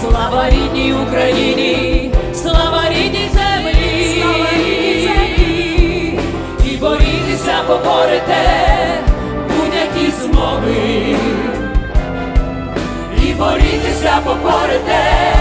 Слава рідній Україні, слава рідній землі, і борітися, поборете будь-які змови, і борітися, поборете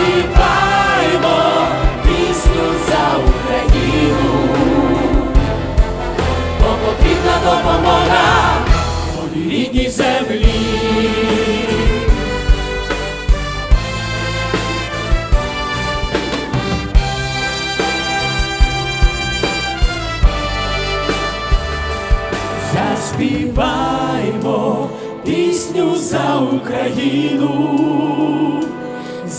Заспіваймо пісню за Україну, бо потрібна допомога моїй рідній землі. Заспіваймо пісню за Україну,